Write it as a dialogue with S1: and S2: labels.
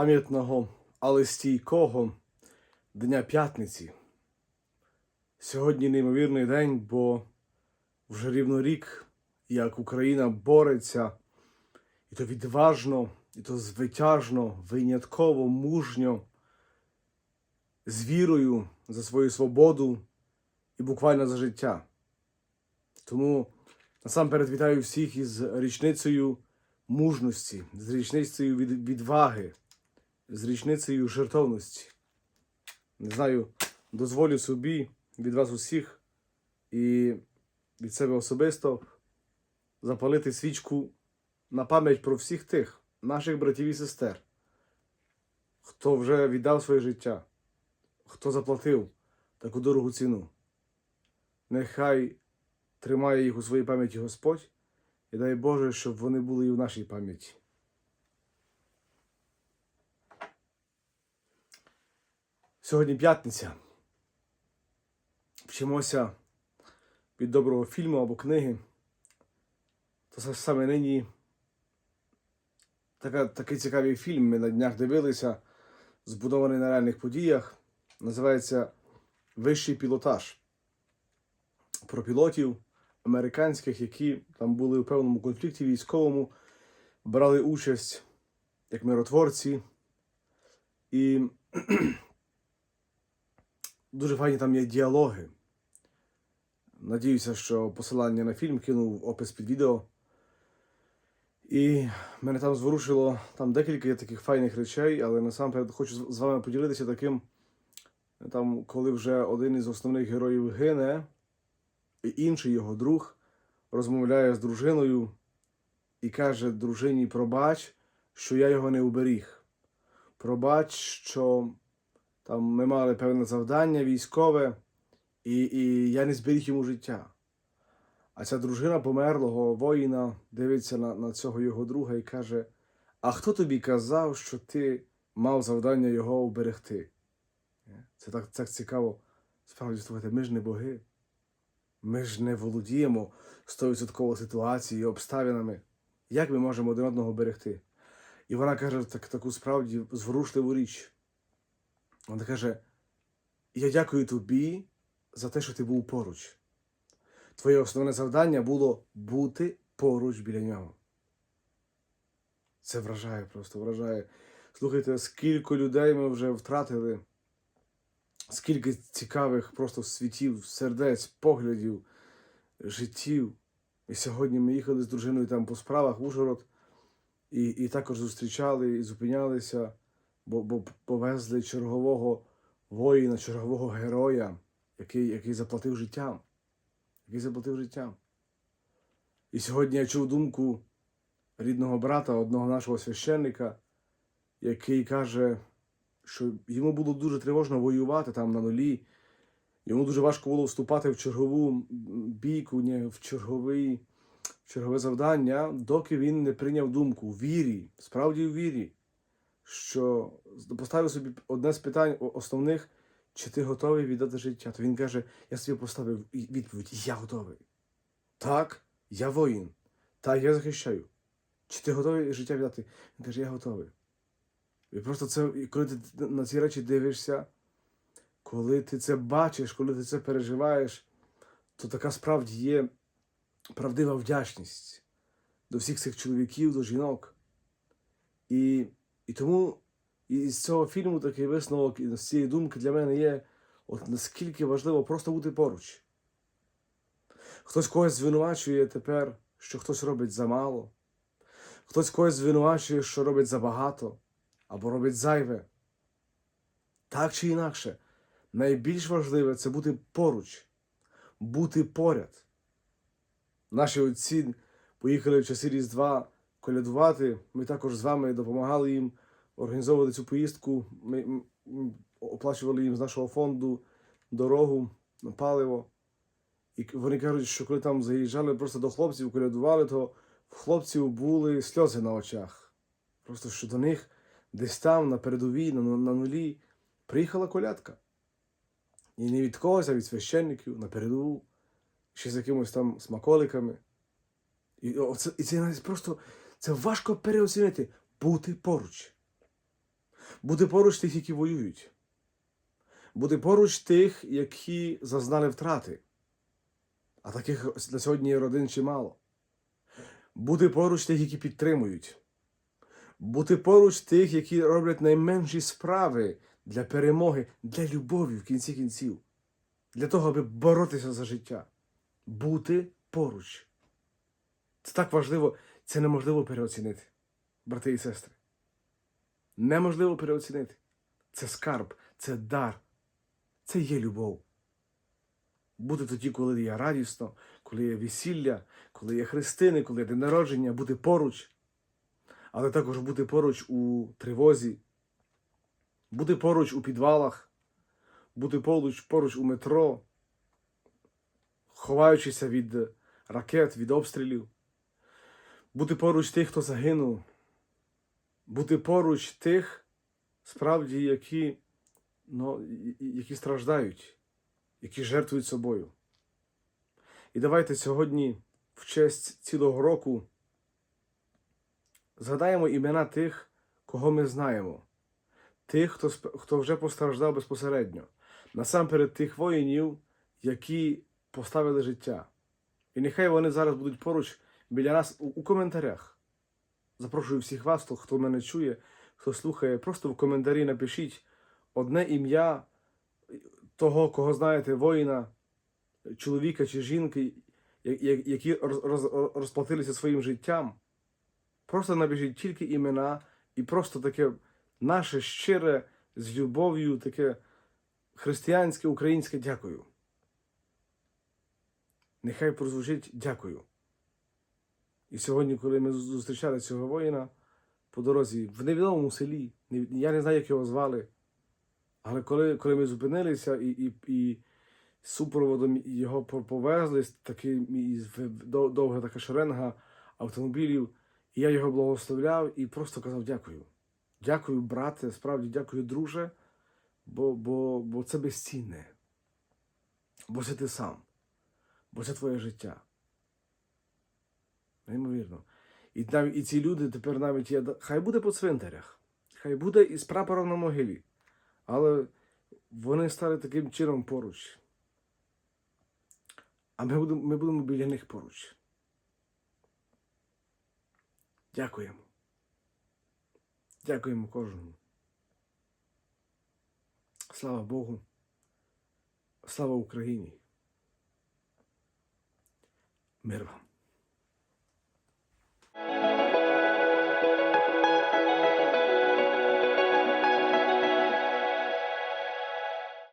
S1: пам'ятного, але стійкого Дня П'ятниці. Сьогодні неймовірний день, бо вже рівно рік, як Україна бореться, і то відважно, і то звитяжно, винятково, мужньо, з вірою за свою свободу і буквально за життя. Тому насамперед вітаю всіх із річницею мужності, з річницею від, відваги, з річницею жертовності. Не знаю, дозволю собі від вас усіх і від себе особисто запалити свічку на пам'ять про всіх тих наших братів і сестер, хто вже віддав своє життя, хто заплатив таку дорогу ціну. Нехай тримає їх у своїй пам'яті Господь і дай Боже, щоб вони були і в нашій пам'яті. Сьогодні п'ятниця. Вчимося від доброго фільму або книги. То саме нині така, такий цікавий фільм ми на днях дивилися, збудований на реальних подіях. Називається Вищий пілотаж. Про пілотів американських, які там були у певному конфлікті військовому, брали участь як миротворці. І дуже файні там є діалоги. Надіюся, що посилання на фільм кинув в опис під відео. І мене там зворушило там декілька таких файних речей, але насамперед хочу з вами поділитися таким, там, коли вже один із основних героїв гине, і інший його друг розмовляє з дружиною і каже дружині: пробач, що я його не уберіг. Пробач, що там ми мали певне завдання військове, і, і я не зберіг йому життя. А ця дружина померлого воїна дивиться на, на цього його друга і каже: А хто тобі казав, що ти мав завдання його уберегти? Це так, так цікаво. Справді слухайте, ми ж не боги. Ми ж не володіємо 100% ситуацією, обставинами. Як ми можемо один одного берегти? І вона каже так, таку справді зворушливу річ. Вона каже: Я дякую тобі за те, що ти був поруч. Твоє основне завдання було бути поруч біля нього. Це вражає, просто вражає. Слухайте, скільки людей ми вже втратили, скільки цікавих просто світів, сердець, поглядів, життів. І сьогодні ми їхали з дружиною там по справах в Ужгород і, і також зустрічали і зупинялися, бо, бо повезли чергового воїна, чергового героя, який, який заплатив життям. Який заплатив життям. І сьогодні я чув думку рідного брата, одного нашого священника, який каже, що йому було дуже тривожно воювати там на нулі. Йому дуже важко було вступати в чергову бійку, ні, в черговий, в чергове завдання, доки він не прийняв думку у вірі, справді у вірі, що поставив собі одне з питань основних, чи ти готовий віддати життя. То він каже: я собі поставив відповідь: Я готовий. Так, я воїн. Так, я захищаю. Чи ти готовий життя віддати? Він каже, я готовий. І просто це, коли ти на ці речі дивишся, коли ти це бачиш, коли ти це переживаєш, то така справді є правдива вдячність до всіх цих чоловіків, до жінок. І, і тому і з цього фільму такий висновок, і з цієї думки для мене є, от наскільки важливо просто бути поруч. Хтось когось звинувачує тепер, що хтось робить замало, хтось когось звинувачує, що робить забагато або робить зайве. Так чи інакше, найбільш важливе це бути поруч, бути поряд. Наші отці поїхали в часи Різдва колядувати. Ми також з вами допомагали їм організовувати цю поїздку. Ми оплачували їм з нашого фонду дорогу, паливо. І вони кажуть, що коли там заїжджали просто до хлопців, колядували, то в хлопців були сльози на очах. Просто що до них десь там, на передовій, на, на нулі, приїхала колядка. І не від когось, а від священників на передову, ще з якимось там смаколиками. І, оце, і це навіть просто це важко переоцінити, бути поруч. Бути поруч тих, які воюють. Бути поруч тих, які зазнали втрати. А таких на сьогодні родин чимало. Бути поруч тих, які підтримують. Бути поруч тих, які роблять найменші справи для перемоги, для любові в кінці кінців, для того, аби боротися за життя. Бути поруч. Це так важливо, це неможливо переоцінити, брати і сестри. Неможливо переоцінити. Це скарб, це дар, це є любов. Бути тоді, коли є радісно, коли є весілля, коли є хрестини, коли є день народження, бути поруч, але також бути поруч у тривозі, бути поруч у підвалах, бути поруч, поруч у метро, ховаючися від ракет, від обстрілів, бути поруч тих, хто загинув, бути поруч тих, справді, які, ну, які страждають, які жертвують собою. І давайте сьогодні, в честь цілого року, згадаємо імена тих, кого ми знаємо, тих, хто, хто вже постраждав безпосередньо, насамперед тих воїнів, які поставили життя. І нехай вони зараз будуть поруч біля нас у, у коментарях. Запрошую всіх вас, хто, хто мене чує, хто слухає, просто в коментарі напишіть одне ім'я того, кого знаєте, воїна, чоловіка чи жінки, які роз- роз- розплатилися своїм життям. Просто напишіть тільки імена і просто таке наше щире з любов'ю, таке християнське, українське дякую. Нехай прозвучить дякую. І сьогодні, коли ми зустрічали цього воїна по дорозі в невідомому селі, я не знаю, як його звали, але коли, коли ми зупинилися і, і, і супроводом його повезли, такий довга така шеренга автомобілів, і я його благословляв і просто казав дякую. Дякую, брате, справді дякую, друже, бо, бо, бо це безцінне. Бо це ти сам, бо це твоє життя. Неймовірно. І, навіть, і ці люди тепер навіть є. Хай буде по цвинтарях, хай буде із прапором на могилі. Але вони стали таким чином поруч. А ми будемо, ми будемо біля них поруч. Дякуємо. Дякуємо кожному. Слава Богу. Слава Україні. Мир вам.